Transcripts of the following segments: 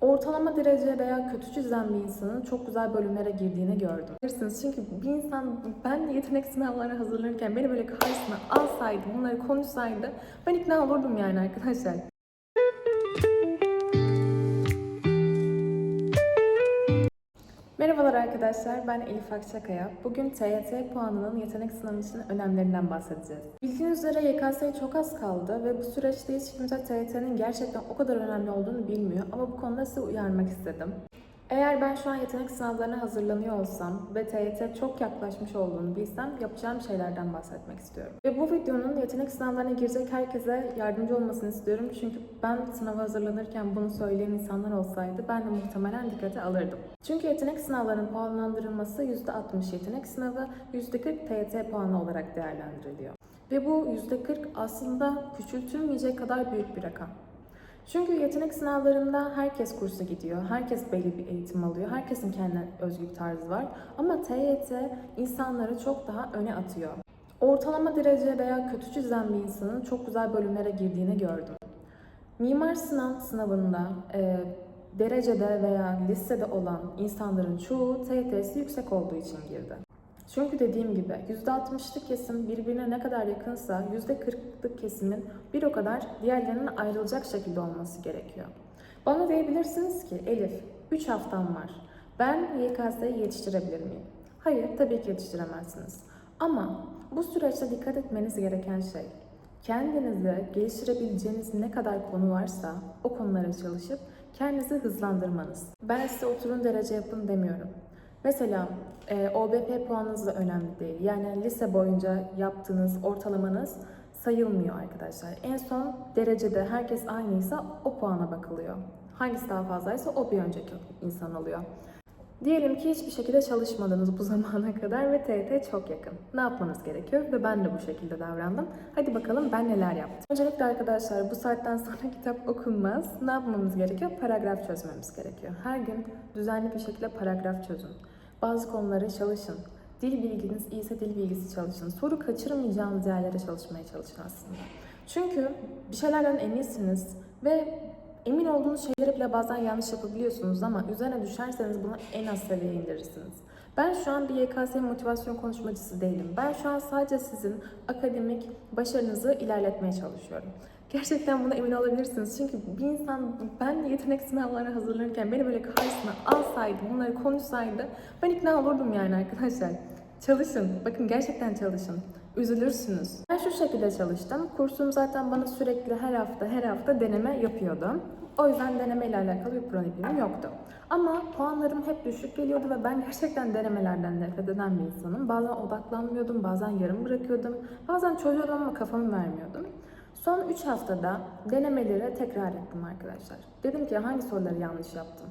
Ortalama derece veya kötü çizen bir insanın çok güzel bölümlere girdiğini gördüm. Bilirsiniz çünkü bir insan ben yetenek sınavlarına hazırlanırken beni böyle karşısına alsaydı, bunları konuşsaydı ben ikna olurdum yani arkadaşlar. Merhabalar arkadaşlar, ben Elif Akçakaya. Bugün TYT puanının yetenek sınavı için önemlerinden bahsedeceğiz. Bildiğiniz üzere YKS'ye çok az kaldı ve bu süreçte hiç kimse TYT'nin gerçekten o kadar önemli olduğunu bilmiyor ama bu konuda sizi uyarmak istedim. Eğer ben şu an yetenek sınavlarına hazırlanıyor olsam ve TYT çok yaklaşmış olduğunu bilsem yapacağım şeylerden bahsetmek istiyorum. Ve bu videonun yetenek sınavlarına girecek herkese yardımcı olmasını istiyorum. Çünkü ben sınava hazırlanırken bunu söyleyen insanlar olsaydı ben de muhtemelen dikkate alırdım. Çünkü yetenek sınavlarının puanlandırılması %60 yetenek sınavı, %40 TYT puanı olarak değerlendiriliyor. Ve bu %40 aslında küçültülmeyecek kadar büyük bir rakam. Çünkü yetenek sınavlarında herkes kursa gidiyor, herkes belli bir eğitim alıyor, herkesin kendine özgü bir tarzı var. Ama TYT insanları çok daha öne atıyor. Ortalama derece veya kötü çizen bir insanın çok güzel bölümlere girdiğini gördüm. Mimar Sinan sınavında e, derecede veya listede olan insanların çoğu TYT'si yüksek olduğu için girdi. Çünkü dediğim gibi %60'lık kesim birbirine ne kadar yakınsa %40'lık kesimin bir o kadar diğerlerinden ayrılacak şekilde olması gerekiyor. Bana diyebilirsiniz ki Elif 3 haftam var. Ben YKS'yi yetiştirebilir miyim? Hayır tabii ki yetiştiremezsiniz. Ama bu süreçte dikkat etmeniz gereken şey kendinizi geliştirebileceğiniz ne kadar konu varsa o konulara çalışıp kendinizi hızlandırmanız. Ben size oturun derece yapın demiyorum. Mesela e, OBP puanınız da önemli değil. Yani lise boyunca yaptığınız ortalamanız sayılmıyor arkadaşlar. En son derecede herkes aynıysa o puana bakılıyor. Hangisi daha fazlaysa o bir önceki insan oluyor. Diyelim ki hiçbir şekilde çalışmadınız bu zamana kadar ve TYT çok yakın. Ne yapmanız gerekiyor? Ve ben de bu şekilde davrandım. Hadi bakalım ben neler yaptım. Öncelikle arkadaşlar bu saatten sonra kitap okunmaz. Ne yapmamız gerekiyor? Paragraf çözmemiz gerekiyor. Her gün düzenli bir şekilde paragraf çözün. Bazı konuları çalışın. Dil bilginiz iyiyse dil bilgisi çalışın. Soru kaçırmayacağınız yerlere çalışmaya çalışın aslında. Çünkü bir şeylerden eminsiniz ve emin olduğunuz şeyleri bile bazen yanlış yapabiliyorsunuz ama üzerine düşerseniz bunu en az seviyeye indirirsiniz. Ben şu an bir YKS motivasyon konuşmacısı değilim. Ben şu an sadece sizin akademik başarınızı ilerletmeye çalışıyorum. Gerçekten buna emin olabilirsiniz. Çünkü bir insan ben de yetenek sınavlarına hazırlanırken beni böyle karşısına alsaydı, bunları konuşsaydı ben ikna olurdum yani arkadaşlar. Çalışın. Bakın gerçekten çalışın. Üzülürsünüz. Ben şu şekilde çalıştım. Kursum zaten bana sürekli her hafta her hafta deneme yapıyordu. O yüzden deneme ile alakalı bir problemim yoktu. Ama puanlarım hep düşük geliyordu ve ben gerçekten denemelerden nefret eden bir insanım. Bazen odaklanmıyordum, bazen yarım bırakıyordum. Bazen çözüyordum ama kafamı vermiyordum. Son 3 haftada denemeleri tekrar ettim arkadaşlar. Dedim ki hangi soruları yanlış yaptım?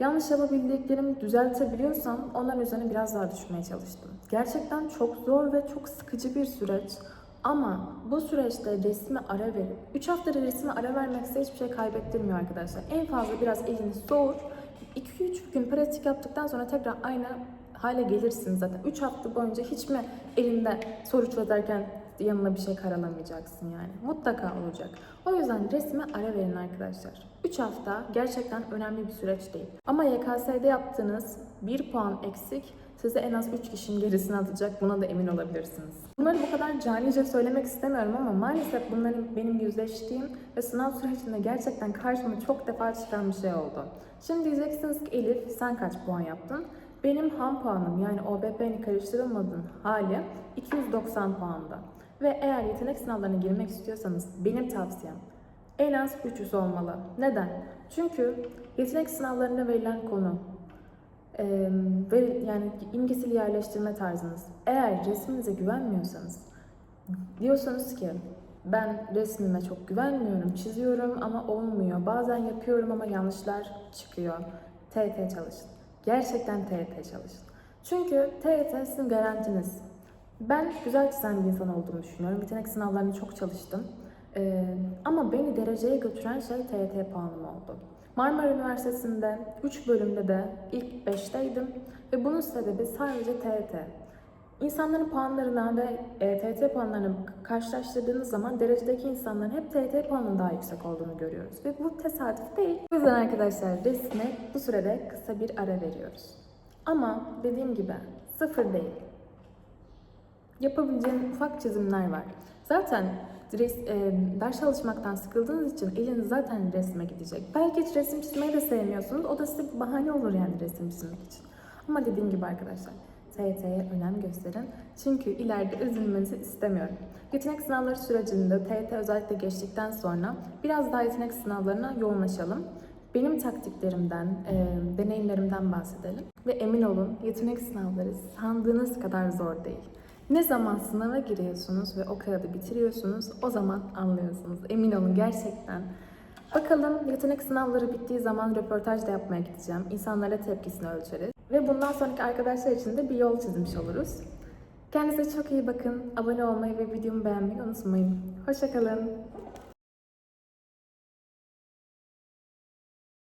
Yanlış yapabildiklerimi düzeltebiliyorsam onların üzerine biraz daha düşmeye çalıştım. Gerçekten çok zor ve çok sıkıcı bir süreç. Ama bu süreçte resme ara verip, 3 haftada resme ara vermek size hiçbir şey kaybettirmiyor arkadaşlar. En fazla biraz eliniz soğur. 2-3 gün pratik yaptıktan sonra tekrar aynı hale gelirsiniz zaten. 3 hafta boyunca hiç mi elinde soru çözerken yanına bir şey karalamayacaksın yani. Mutlaka olacak. O yüzden resme ara verin arkadaşlar. 3 hafta gerçekten önemli bir süreç değil. Ama YKS'de yaptığınız 1 puan eksik sizi en az 3 kişinin gerisine atacak. Buna da emin olabilirsiniz. Bunları bu kadar canice söylemek istemiyorum ama maalesef bunların benim yüzleştiğim ve sınav sürecinde gerçekten karşıma çok defa çıkan bir şey oldu. Şimdi diyeceksiniz ki Elif sen kaç puan yaptın? Benim ham puanım yani OBP'nin karıştırılmadığın hali 290 puanda. Ve eğer yetenek sınavlarına girmek istiyorsanız benim tavsiyem en az 300 olmalı. Neden? Çünkü yetenek sınavlarına verilen konu e, ve yani imgesel yerleştirme tarzınız. Eğer resminize güvenmiyorsanız diyorsanız ki ben resmime çok güvenmiyorum, çiziyorum ama olmuyor. Bazen yapıyorum ama yanlışlar çıkıyor. TET çalışın. Gerçekten TET çalışın. Çünkü TET sizin garantiniz. Ben güzel çizen bir insan olduğumu düşünüyorum. Yetenek sınavlarını çok çalıştım. Ee, ama beni dereceye götüren şey TYT puanım oldu. Marmara Üniversitesi'nde 3 bölümde de ilk 5'teydim ve bunun sebebi sadece TYT. İnsanların puanlarına ve e, TYT puanlarını karşılaştırdığınız zaman derecedeki insanların hep TYT puanının daha yüksek olduğunu görüyoruz. Ve bu tesadüf değil. O yüzden arkadaşlar resme bu sürede kısa bir ara veriyoruz. Ama dediğim gibi sıfır değil. Yapabileceğin ufak çizimler var. Zaten res, e, ders çalışmaktan sıkıldığınız için eliniz zaten resme gidecek. Belki hiç resim çizmeyi de sevmiyorsunuz. O da size bir bahane olur yani resim çizmek için. Ama dediğim gibi arkadaşlar TYT'ye önem gösterin. Çünkü ileride üzülmenizi istemiyorum. Yetenek sınavları sürecinde TYT özellikle geçtikten sonra biraz daha yetenek sınavlarına yoğunlaşalım. Benim taktiklerimden, e, deneyimlerimden bahsedelim. Ve emin olun yetenek sınavları sandığınız kadar zor değil. Ne zaman sınava giriyorsunuz ve o kağıdı bitiriyorsunuz o zaman anlıyorsunuz. Emin olun gerçekten. Bakalım yetenek sınavları bittiği zaman röportaj da yapmaya gideceğim. İnsanlara tepkisini ölçeriz. Ve bundan sonraki arkadaşlar için de bir yol çizmiş oluruz. Kendinize çok iyi bakın. Abone olmayı ve videomu beğenmeyi unutmayın. Hoşçakalın.